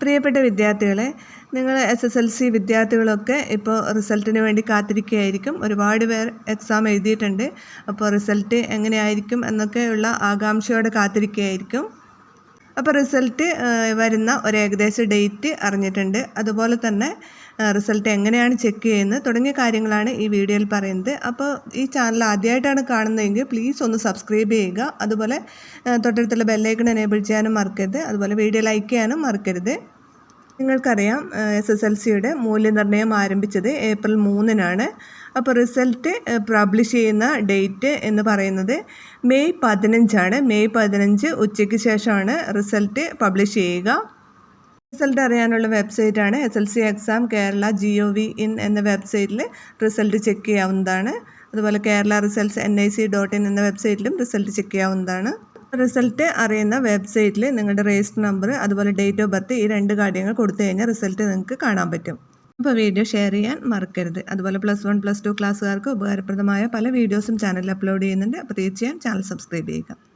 പ്രിയപ്പെട്ട വിദ്യാർത്ഥികളെ നിങ്ങൾ എസ് എസ് എൽ സി വിദ്യാർത്ഥികളൊക്കെ ഇപ്പോൾ റിസൾട്ടിന് വേണ്ടി കാത്തിരിക്കുകയായിരിക്കും. ഒരുപാട് പേർ എക്സാം എഴുതിയിട്ടുണ്ട്. അപ്പോൾ റിസൾട്ട് എങ്ങനെയായിരിക്കും എന്നൊക്കെയുള്ള ആകാംക്ഷയോടെ കാത്തിരിക്കുകയായിരിക്കും. അപ്പോൾ റിസൾട്ട് വരുന്ന ഒരു ഏകദേശ ഡേറ്റ് അറിഞ്ഞിട്ടുണ്ട്. അതുപോലെ തന്നെ റിസൾട്ട് എങ്ങനെയാണ് ചെക്ക് ചെയ്യുന്നത് തുടങ്ങിയ കാര്യങ്ങളാണ് ഈ വീഡിയോയിൽ പറയുന്നത്. അപ്പോൾ ഈ ചാനൽ ആദ്യമായിട്ടാണ് കാണുന്നതെങ്കിൽ പ്ലീസ് ഒന്ന് സബ്സ്ക്രൈബ് ചെയ്യുക. അതുപോലെ തൊട്ടടുത്തുള്ള ബെല്ലൈക്കൺ എനേബിൾ ചെയ്യാനും മറക്കരുത്. അതുപോലെ വീഡിയോ ലൈക്ക് ചെയ്യാനും മറക്കരുത്. നിങ്ങൾക്കറിയാം എസ് എസ് എൽ സിയുടെ മൂല്യനിർണയം ആരംഭിച്ചത് ഏപ്രിൽ മൂന്നിനാണ്. അപ്പോൾ റിസൾട്ട് പബ്ലിഷ് ചെയ്യുന്ന ഡേറ്റ് എന്ന് പറയുന്നത് മെയ് പതിനഞ്ചാണ്. മെയ് പതിനഞ്ച് ഉച്ചയ്ക്ക് ശേഷമാണ് റിസൾട്ട് പബ്ലിഷ് ചെയ്യുക. റിസൾട്ട് അറിയാനുള്ള വെബ്സൈറ്റാണ് S L C exam Kerala G O V in എന്ന വെബ്സൈറ്റിൽ റിസൾട്ട് ചെക്ക് ചെയ്യാവുന്നതാണ്. അതുപോലെ Kerala results N I C dot in എന്ന വെബ്സൈറ്റിലും റിസൾട്ട് ചെക്ക് ചെയ്യാവുന്നതാണ്. റിസൾട്ട് അറിയുന്ന വെബ്സൈറ്റിൽ നിങ്ങളുടെ രജിസ്റ്റർ നമ്പർ അതുപോലെ ഡേറ്റ് ഓഫ് ബർത്ത് ഈ രണ്ട് കാര്യങ്ങൾ കൊടുത്തു കഴിഞ്ഞാൽ റിസൾട്ട് നിങ്ങൾക്ക് കാണാൻ പറ്റും. അപ്പോൾ വീഡിയോ ഷെയർ ചെയ്യാൻ മറക്കരുത്. അതുപോലെ പ്ലസ് വൺ പ്ലസ് ടു ക്ലാസ്സുകാർക്ക് ഉപകാരപ്രദമായ പല വീഡിയോസും ചാനലിൽ അപ്ലോഡ് ചെയ്യുന്നുണ്ട്. അപ്പോൾ തീർച്ചയായും ചാനൽ സബ്സ്ക്രൈബ് ചെയ്യുക.